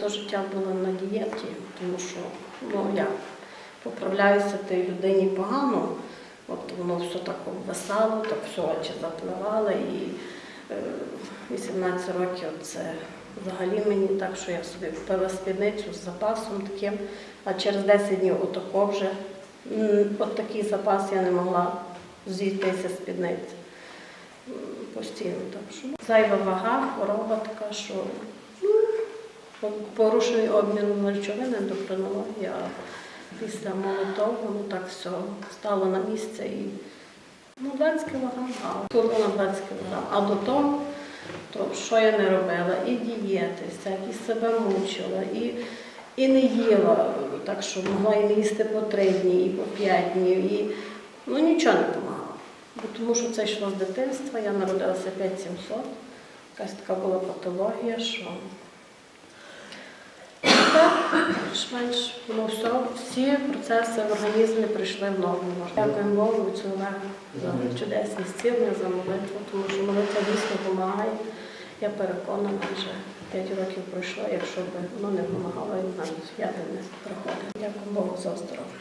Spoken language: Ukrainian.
все життя була на дієті, тому що ну як поправляюся тій людині погано, от воно все так обвисало, так все очі запливали і е, 18 років це взагалі мені так, що я собі купила спідницю з запасом таким, а через 10 днів отако вже от такий запас я не могла зійтися з спідниці. Постійно так що зайва вага, хвороба така, що порушений обмін речовин, ендокринологія. а Після молотого, ну так все стало на місце і ну, 20 кг, а було на 20 кг. А до того, то що я не робила? І дієти, всякі себе мучила, і, і не їла, так що могла і не їсти по 3 дні, і по 5 днів, і ну нічого не допомагало. Тому що це йшло з дитинства, я народилася 5700, якась така була патологія, що більш-менш воно все, всі процеси в організмі прийшли в норму. Дякуємо Богу цю цього за чудесні зцілення, за молитву, тому що молитва дійсно допомагає. Я переконана, вже 5 років пройшло, якщо б воно не допомагало, я б не приходила. Дякую Богу за здоров'я.